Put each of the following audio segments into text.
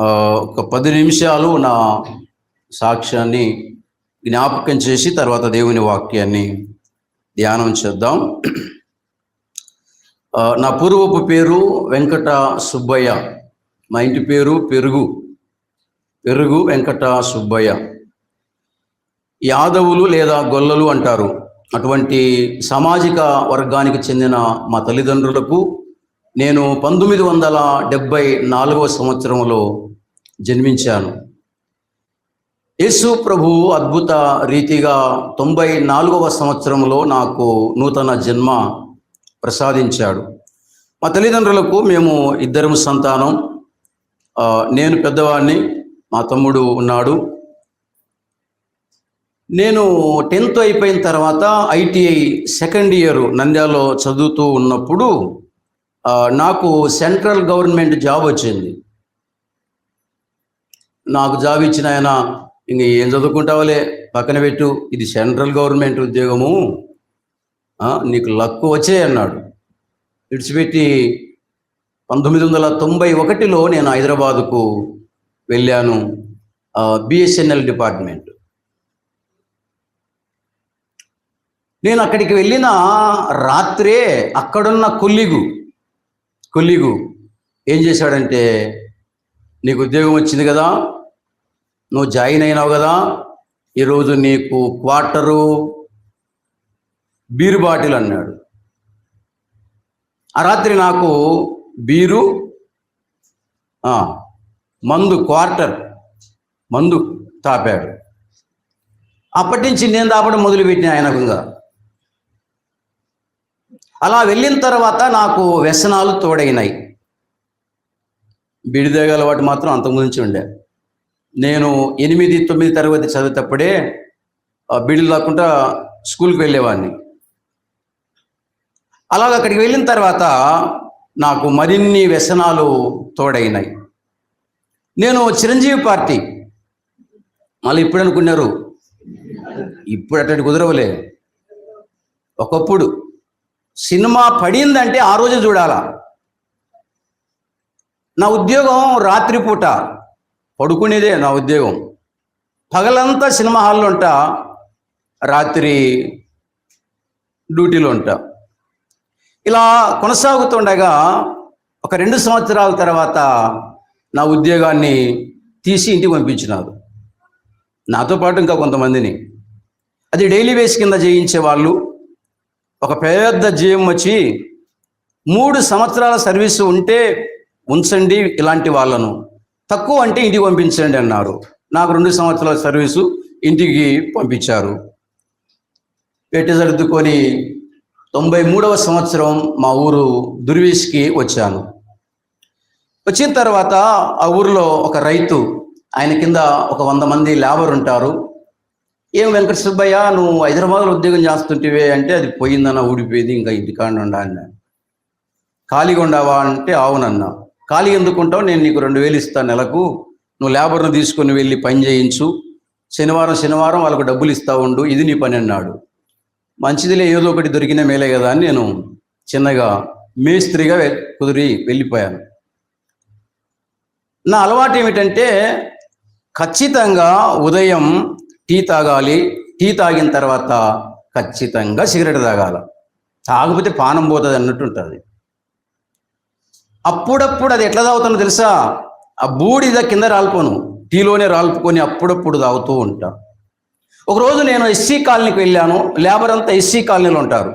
ఒక పది నిమిషాలు నా సాక్ష్యాన్ని జ్ఞాపకం చేసి తర్వాత దేవుని వాక్యాన్ని ధ్యానం చేద్దాం. నా పూర్వపు పేరు వెంకట సుబ్బయ్య. మా ఇంటి పేరు పెరుగు. పెరుగు వెంకట సుబ్బయ్య. యాదవులు లేదా గొల్లలు అంటారు. అటువంటి సామాజిక వర్గానికి చెందిన మా తల్లిదండ్రులకు నేను పంతొమ్మిది వందల డెబ్భై నాలుగవ సంవత్సరంలో జన్మించాను. యేసు ప్రభు అద్భుత రీతిగా తొంభై నాలుగవ సంవత్సరంలో నాకు నూతన జన్మ ప్రసాదించాడు. మా తల్లిదండ్రులకు మేము ఇద్దరం సంతానం. నేను పెద్దవాడిని మా తమ్ముడు ఉన్నాడు. నేను టెన్త్ అయిపోయిన తర్వాత ఐటీఐ సెకండ్ ఇయర్ నంద్యాలలో చదువుతూ ఉన్నప్పుడు నాకు సెంట్రల్ గవర్నమెంట్ జాబ్ వచ్చింది. నాకు జాబ్ ఇచ్చిన ఆయన ఇంక ఏం చదువుకుంటావులే? పక్కన పెట్టు ఇది సెంట్రల్ గవర్నమెంట్ ఉద్యోగము. నీకు లక్కు వచ్చే అన్నాడు. విడిచిపెట్టి పంతొమ్మిది వందల తొంభై ఒకటిలో నేను హైదరాబాదుకు వెళ్ళాను. BSNL department. నేను అక్కడికి వెళ్ళిన రాత్రే అక్కడున్న కొల్లిగు కొల్లిగు ఏం చేశాడంటే నీకు ఉద్యోగం వచ్చింది కదా నువ్వు జాయిన్ అయినావు కదా ఈరోజు నీకు క్వార్టరు బీరు బాటిల్ అన్నాడు. ఆ రాత్రి నాకు బీరు మందు క్వార్టర్ మందు తాపాడు. అప్పటి నుంచి నేను తాపడం మొదలుపెట్టిన ఆయనకుగా అలా వెళ్ళిన తర్వాత నాకు వ్యసనాలు తోడైనాయి. బిడిదేగ అలవాటు మాత్రం అంతకుముందు ఉండే. నేను ఎనిమిది తొమ్మిది తరగతి చదివేటప్పుడే ఆ, బిడిలు లేకుండా స్కూల్కి వెళ్ళేవాడిని. అలాగ అక్కడికి వెళ్ళిన తర్వాత నాకు మరిన్ని వ్యసనాలు తోడైనాయి. నేను చిరంజీవి పార్టీ. మళ్ళీ ఇప్పుడు అనుకున్నారు ఇప్పుడు అట్టడి కుదరవలే. ఒకప్పుడు సినిమా పడిందంటే ఆ రోజు చూడాలా? నా ఉద్యోగం రాత్రిపూట. పడుకునేదే నా ఉద్యోగం. పగలంతా సినిమా హాల్లో ఉంటా రాత్రి డ్యూటీలో ఉంటా. ఇలా కొనసాగుతుండగా ఒక రెండు సంవత్సరాల తర్వాత నా ఉద్యోగాన్ని తీసి ఇంటికి పంపించినారు. నాతో పాటు ఇంకా కొంతమందిని. అది డైలీ బేస్ కింద చేయించే వాళ్ళు ఒక పెద్ద జీవం వచ్చి మూడు సంవత్సరాల సర్వీసు ఉంటే ఉంచండి ఇలాంటి వాళ్ళను. తక్కువ అంటే ఇంటికి పంపించండి అన్నారు. నాకు రెండు సంవత్సరాల సర్వీసు ఇంటికి పంపించారు. పెట్టి సర్దుకొని తొంభై మూడవ సంవత్సరం మా ఊరు దుర్వీస్కి వచ్చాను. వచ్చిన తర్వాత ఆ ఊరిలో ఒక రైతు ఆయన కింద ఒక వంద మంది లేబర్ ఉంటారు. ఏం వెంకట సుబ్బయ్య నువ్వు హైదరాబాద్లో ఉద్యోగం చేస్తుంటివే అంటే అది పోయిందన్న ఊడిపోయింది ఇంకా ఇంటికాడ ఉండా అన్నా. ఖాళీగా ఉండవా అంటే అవునన్నా. ఖాళీ ఎందుకుంటావు నేను నీకు రెండు వేలు ఇస్తాను నెలకు. నువ్వు లేబర్ను తీసుకొని వెళ్ళి పని చేయించు. శనివారం శనివారం వాళ్ళకు డబ్బులు ఇస్తా ఉండు. ఇది నీ పని అన్నాడు. మంచిదిలే ఏదో ఒకటి దొరికిన మేలే కదా అని నేను చిన్నగా మేస్త్రిగా కుదిరి వెళ్ళిపోయాను. నా అలవాటు ఏమిటంటే ఖచ్చితంగా ఉదయం టీ తాగాలి. టీ తాగిన తర్వాత ఖచ్చితంగా సిగరెట్ తాగాల. తాగకపోతే పానం పోతుంది అన్నట్టు ఉంటుంది. అప్పుడప్పుడు అది ఎట్లా తాగుతుందో తెలుసా? ఆ బూడిద కింద రాలిపోను. టీలోనే రాల్పుకొని అప్పుడప్పుడు తాగుతూ ఉంటా. ఒకరోజు నేను ఎస్సీ కాలనీకి వెళ్ళాను. లేబర్ అంతా ఎస్సీ కాలనీలో ఉంటారు.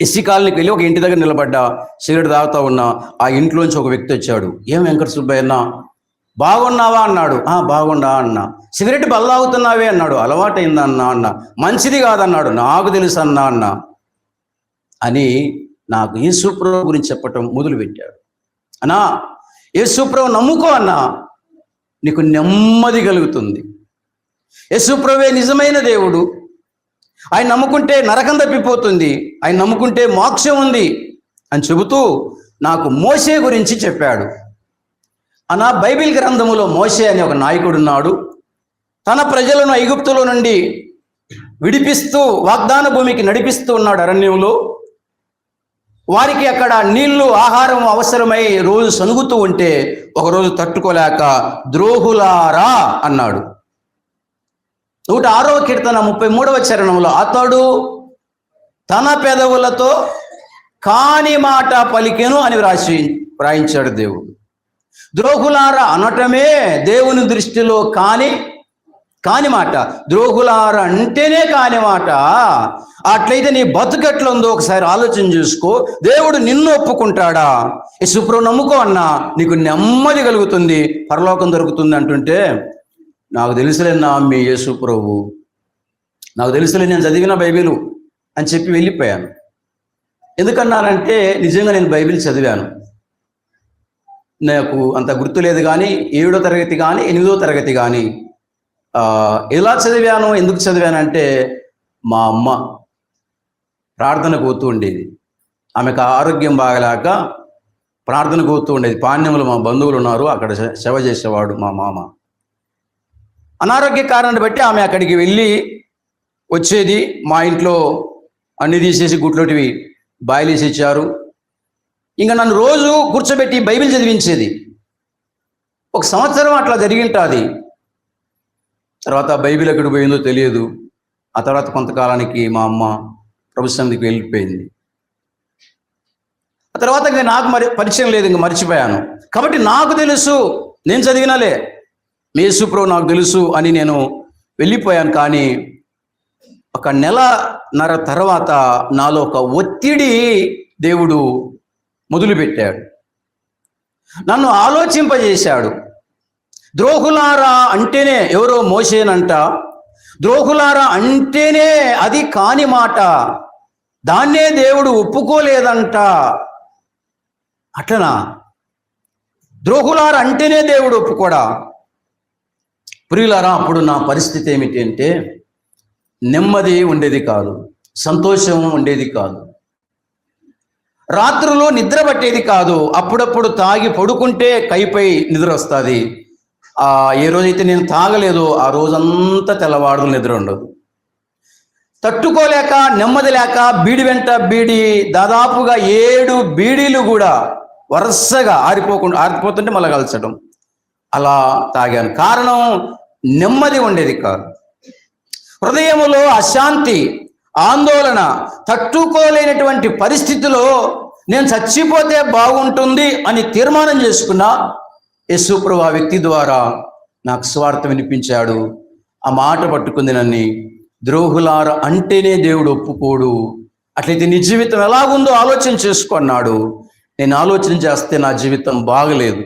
ఎస్సీ కాలనీకి వెళ్ళి ఒక ఇంటి దగ్గర నిలబడ్డా సిగరెట్ తాగుతా ఉన్నా. ఆ ఇంట్లోంచి ఒక వ్యక్తి వచ్చాడు. ఏం వెంకట సుబ్బయ్య అన్న? బాగున్నావా అన్నాడు. ఆ బాగుండా అన్నా. సిగరెట్ బల్లాగుతున్నావే అన్నాడు. అలవాటైందా అన్నా. అన్న మంచిది కాదన్నాడు. నాకు తెలుసు అన్నా. అన్న అని నాకు యేసుప్రభు గురించి చెప్పటం మొదలుపెట్టాడు. అన్నా యేసుప్రభు నమ్ముకో అన్నా. నీకు నెమ్మది కలుగుతుంది. యేసుప్రభే నిజమైన దేవుడు. ఆయన నమ్ముకుంటే నరకం తప్పిపోతుంది. ఆయన నమ్ముకుంటే మోక్షం ఉంది అని చెబుతూ నాకు మోసే గురించి చెప్పాడు. అనా బైబిల్ గ్రంథములో మోసే అనే ఒక నాయకుడు ఉన్నాడు. తన ప్రజలను ఐగుప్తులో నుండి విడిపిస్తూ వాగ్దాన భూమికి నడిపిస్తూ ఉన్నాడు అరణ్యంలో. వారికి అక్కడ నీళ్ళు ఆహారం అవసరమై రోజు సనుగుతూ ఉంటే ఒకరోజు తట్టుకోలేక ద్రోహులారా అన్నాడు. నూట ఆరవ కీర్తన ముప్పై మూడవ చరణంలో అతడు తన పెదవులతో కాని మాట పలికెను అని వ్రాసి వ్రాయించాడు దేవుడు. ద్రోహులార అనటమే దేవుని దృష్టిలో కాని కాని మాట. ద్రోహులార అంటేనే కాని మాట. అట్లయితే నీ బతుకట్లుందో ఒకసారి ఆలోచన చూసుకో. దేవుడు నిన్ను ఒప్పుకుంటాడా? యశుప్రభు నమ్ముకో అన్నా నీకు నెమ్మది కలుగుతుంది పరలోకం దొరుకుతుంది అంటుంటే నాకు తెలుసులే నా మీ యేసు ప్రభు నాకు తెలుసులే నేను చదివిన బైబిలు అని చెప్పి వెళ్ళిపోయాను. ఎందుకన్నానంటే నిజంగా నేను బైబిల్ చదివాను. నాకు అంత గుర్తు లేదు కానీ ఏడో తరగతి కానీ ఎనిమిదో తరగతి కానీ ఎలా చదివాను ఎందుకు చదివానంటే మా అమ్మ ప్రార్థన పోతూ ఉండేది. ఆమెకు ఆరోగ్యం బాగలేక ప్రార్థన పోతూ ఉండేది. పాణ్యములు మా బంధువులు ఉన్నారు అక్కడ సేవ చేసేవాడు మా మామ. అనారోగ్య కారణాన్ని బట్టి ఆమె అక్కడికి వెళ్ళి వచ్చేది. మా ఇంట్లో అన్ని తీసేసి గుట్లోటివి బాయిలేసి ఇచ్చారు. ఇంకా నన్ను రోజు కూర్చోబెట్టి బైబిల్ చదివించేది. ఒక సంవత్సరం అట్లా జరిగింటుంది. తర్వాత బైబిల్ ఎక్కడ పోయిందో తెలియదు. ఆ తర్వాత కొంతకాలానికి మా అమ్మ ప్రభుత్వానికి వెళ్ళిపోయింది. ఆ తర్వాత ఇంకా నాకు మరి పరిచయం లేదు ఇంకా మర్చిపోయాను. కాబట్టి నాకు తెలుసు నేను చదివినలే. మేసు ప్రో నాకు తెలుసు అని నేను వెళ్ళిపోయాను. కానీ ఒక నెలన్నర తర్వాత నాలో ఒక ఒత్తిడి దేవుడు మొదలుపెట్టాడు. నన్ను ఆలోచింపజేశాడు. ద్రోహులారా అంటేనే ఎవరో మోసేనంట. ద్రోహులారా అంటేనే అది కాని మాట. దాన్నే దేవుడు ఒప్పుకోలేదంట. అట్లనా? ద్రోహులారా అంటేనే దేవుడు ఒప్పుకోడా? ప్రియులారా అప్పుడు నా పరిస్థితి ఏమిటి అంటే నెమ్మది ఉండేది కాదు సంతోషం ఉండేది కాదు. రాత్రులు నిద్ర పట్టేది కాదు. అప్పుడప్పుడు తాగి పడుకుంటే కైపై నిద్ర వస్తుంది. ఏ రోజైతే నేను తాగలేదో ఆ రోజంతా తెల్లవాడు నిద్ర ఉండదు. తట్టుకోలేక నెమ్మది లేక బీడి వెంట బీడి దాదాపుగా ఏడు బీడీలు కూడా వరుసగా ఆరిపోకుండా ఆరిపోతుంటే మళ్ళీ కలచడం. అలా తాగాను. కారణం నెమ్మది ఉండేది కాదు. హృదయములో అశాంతి ఆందోళన తట్టుకోలేనటువంటి పరిస్థితిలో నేను చచ్చిపోతే బాగుంటుంది అని తీర్మానం చేసుకున్న యశుప్రభు ఆ వ్యక్తి ద్వారా నాకు స్వార్థం వినిపించాడు. ఆ మాట పట్టుకుంది నన్ను ద్రోహులార అంటేనే దేవుడు ఒప్పుకోడు. అట్లయితే నీ జీవితం ఎలాగుందో ఆలోచన చేసుకున్నాడు నేను ఆలోచన చేస్తే నా జీవితం బాగలేదు.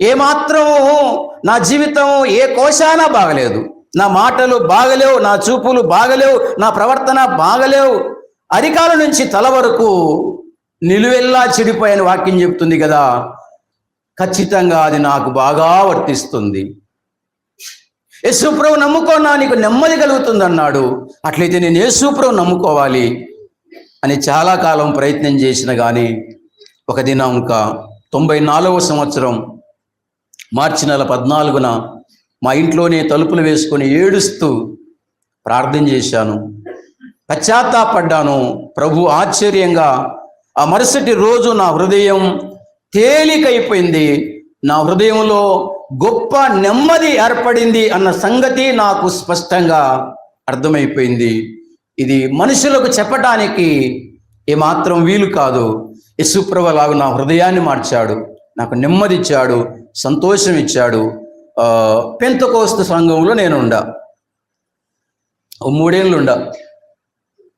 ఏమాత్రము నా జీవితం ఏ కోశానా బాగలేదు. నా మాటలు బాగలేవు నా చూపులు బాగలేవు నా ప్రవర్తన బాగలేవు. అరికాల నుంచి తల వరకు నిలువెల్లా చెడిపోయిన వాక్యం చెప్తుంది కదా. ఖచ్చితంగా అది నాకు బాగా వర్తిస్తుంది. యేసుప్రభు నమ్ముకోనా నీకు నెమ్మది కలుగుతుంది అన్నాడు అట్లయితే నేను యేసుప్రభు నమ్ముకోవాలి అని చాలా కాలం ప్రయత్నం చేసిన కానీ ఒక దినాంక తొంభై నాలుగవ సంవత్సరం మార్చి నెల పద్నాలుగున మా ఇంట్లోనే తలుపులు వేసుకొని ఏడుస్తూ ప్రార్థన చేశాను. పశ్చాత్తాపడ్డాను. ప్రభు ఆశ్చర్యంగా ఆ మరుసటి రోజు నా హృదయం తేలికైపోయింది. నా హృదయంలో గొప్ప నెమ్మది ఏర్పడింది అన్న సంగతి నాకు స్పష్టంగా అర్థమైపోయింది. ఇది మనుషులకు చెప్పటానికి ఏమాత్రం వీలు కాదు. యశుప్రభలాగు నా హృదయాన్ని మార్చాడు. నాకు నెమ్మది ఇచ్చాడు సంతోషం ఇచ్చాడు పెంతకోస్తు సంఘంలో నేను ఉండా మూడేళ్ళు ఉండా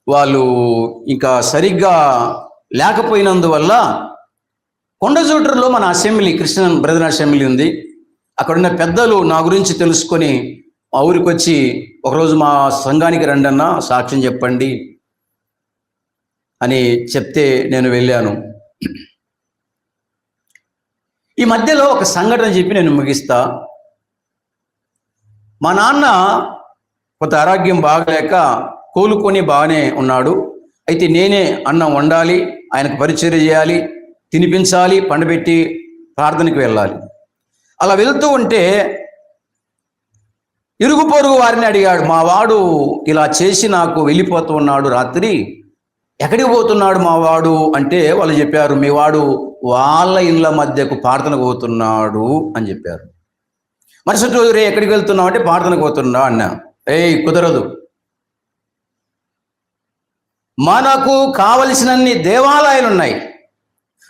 వాళ్ళు ఇంకా సరిగ్గా లేకపోయినందువల్ల కొండజోటర్లో మన అసెంబ్లీ కృష్ణ బ్రదర్ అసెంబ్లీ ఉంది. అక్కడున్న పెద్దలు నా గురించి తెలుసుకొని మా ఊరికి వచ్చి ఒకరోజు మా సంఘానికి రండి అన్న సాక్ష్యం చెప్పండి అని చెప్తే నేను వెళ్ళాను. ఈ మధ్యలో ఒక సంఘటన చెప్పి నేను ముగిస్తా. మా నాన్న కొంత ఆరోగ్యం బాగలేక కోలుకొని బాగానే ఉన్నాడు. అయితే నేనే అన్నం వండాలి ఆయనకు పరిచర్య చేయాలి తినిపించాలి పండబెట్టి ప్రార్థనకి వెళ్ళాలి. అలా వెళ్తూ ఉంటే ఇరుగు పొరుగు వారిని అడిగాడు మా వాడు ఇలా చేసి నాకు వెళ్ళిపోతూ ఉన్నాడు రాత్రి ఎక్కడికి పోతున్నాడు మా వాడు? అంటే వాళ్ళు చెప్పారు మీ వాడు వాళ్ళ ఇళ్ళ మధ్యకు ప్రార్థన పోతున్నాడు అని చెప్పారు. మరుసటి రోజు రే ఎక్కడికి వెళ్తున్నావు అంటే ప్రార్థనకు పోతున్నావు అన్నా. ఏయ్ కుదరదు. మనకు కావలసినన్ని దేవాలయాలు ఉన్నాయి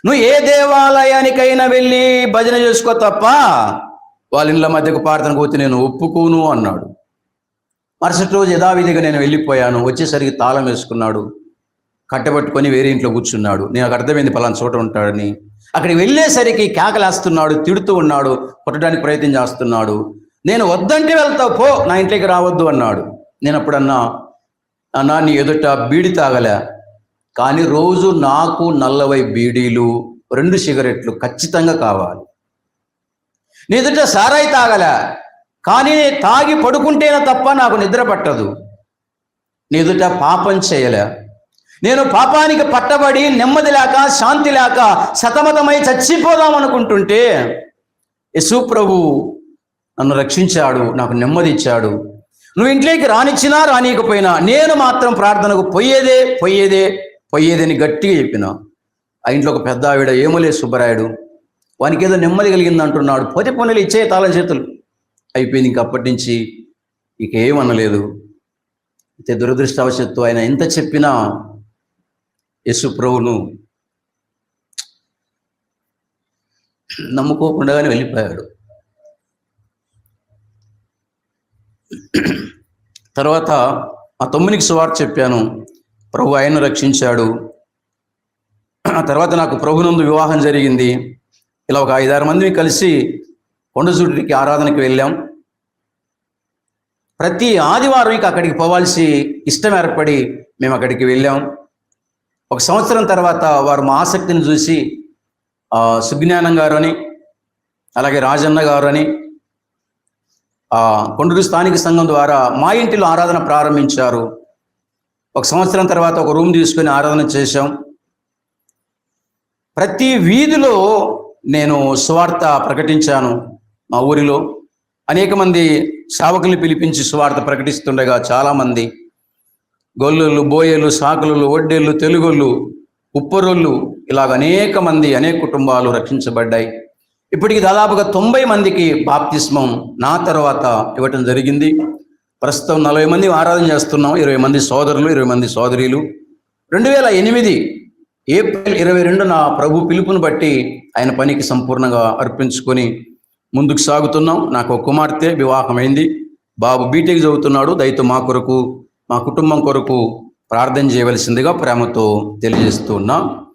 నువ్వు ఏ దేవాలయానికైనా వెళ్ళి భజన చేసుకో తప్ప వాళ్ళ ఇళ్ళ మధ్యకు ప్రార్థనకు పోతే నేను ఒప్పుకోను అన్నాడు. మరుసటి రోజు యథావిధిగా నేను వెళ్ళిపోయాను. వచ్చేసరికి తాళం వేసుకున్నాడు. కట్టబట్టుకొని వేరే ఇంట్లో కూర్చున్నాడు. నేను అక్కడ అర్థమైంది పలానా చోట ఉంటాడని? అక్కడికి వెళ్ళేసరికి కేకలేస్తున్నాడు తిడుతూ ఉన్నాడు కొట్టడానికి ప్రయత్నం చేస్తున్నాడు. నేను వద్దంటే వెళ్తావు పో నా ఇంట్లోకి రావద్దు అన్నాడు. నేను అప్పుడు అన్నా అన్నా నీ ఎదుట బీడి తాగలే. కానీ రోజు నాకు నల్లవై బీడీలు రెండు సిగరెట్లు ఖచ్చితంగా కావాలి. నీ ఎదుట సారాయి తాగలే. కానీ తాగి పడుకుంటేనే తప్ప నాకు నిద్ర పట్టదు. నీ ఎదుట పాపం చేయలే. నేను పాపానికి పట్టబడి నెమ్మది లేక శాంతి లేక సతమతమై చచ్చిపోదాం అనుకుంటుంటే యశు ప్రభు నన్ను రక్షించాడు నాకు నెమ్మది ఇచ్చాడు. నువ్వు ఇంట్లోకి రానిచ్చినా రానియకపోయినా నేను మాత్రం ప్రార్థనకు పోయేదే పోయేదే పోయేదని గట్టిగా చెప్పిన. ఆ ఇంట్లో ఒక పెద్ద ఆవిడ ఏమోలే సుబ్బరాయుడు. వానికి ఏదో నెమ్మది కలిగింది అంటున్నాడు. పోతే పనులు ఇచ్చే తాళం చేతులు. అయిపోయింది ఇంక అప్పటి నుంచి ఇక ఏమనలేదు. అయితే దురదృష్టవశత్తు ఆయన ఎంత చెప్పినా యేసు ప్రభును నమ్ముకోకుండానే వెళ్ళిపోయాడు. తర్వాత ఆ తొమ్మిదికి సువార్త చెప్పాను. ప్రభు ఆయన రక్షించాడు. ఆ తర్వాత నాకు ప్రభునందు వివాహం జరిగింది. ఇలా ఒక ఐదారు మంది కలిసి కొండజూటికి ఆరాధనకి వెళ్ళాం. ప్రతి ఆదివారం ఇక అక్కడికి పోవాల్సి ఇష్టం ఏర్పడి మేము అక్కడికి వెళ్ళాం. ఒక సంవత్సరం తర్వాత వారు మా ఆసక్తిని చూసి సుజ్ఞానం గారు అని అలాగే రాజన్న గారు అని కొండూరు స్థానిక సంఘం ద్వారా మా ఇంటిలో ఆరాధన ప్రారంభించారు. ఒక సంవత్సరం తర్వాత ఒక రూమ్ తీసుకొని ఆరాధన చేశాం. ప్రతి వీధిలో నేను సువార్త ప్రకటించాను మా ఊరిలో. అనేక మంది సేవకుల్ని పిలిపించి సువార్త ప్రకటిస్తుండగా చాలామంది గొల్లులు బోయలు సాకులు ఒడ్డేళ్ళు తెలుగోళ్ళు ఉప్పరోళ్ళు ఇలాగ అనేక మంది అనేక కుటుంబాలు రక్షించబడ్డాయి. ఇప్పటికి దాదాపుగా తొంభై మందికి బాప్తిస్మం నా తర్వాత ఇవ్వటం జరిగింది. ప్రస్తుతం నలభై మంది ఆరాధన చేస్తున్నాం ఇరవై మంది సోదరులు ఇరవై మంది సోదరీలు. రెండు వేల ఎనిమిది ఏప్రిల్ ఇరవై రెండున ప్రభు పిలుపును బట్టి ఆయన పనికి సంపూర్ణంగా అర్పించుకొని ముందుకు సాగుతున్నాం. నాకు ఒక కుమార్తె వివాహమైంది. బాబు బీటెక్ చదువుతున్నాడు. దయతో మా కొరకు మా కుటుంబం కొరకు ప్రార్థన చేయవలసిందిగా ప్రేమతో తెలియజేస్తూ ఉన్నాం.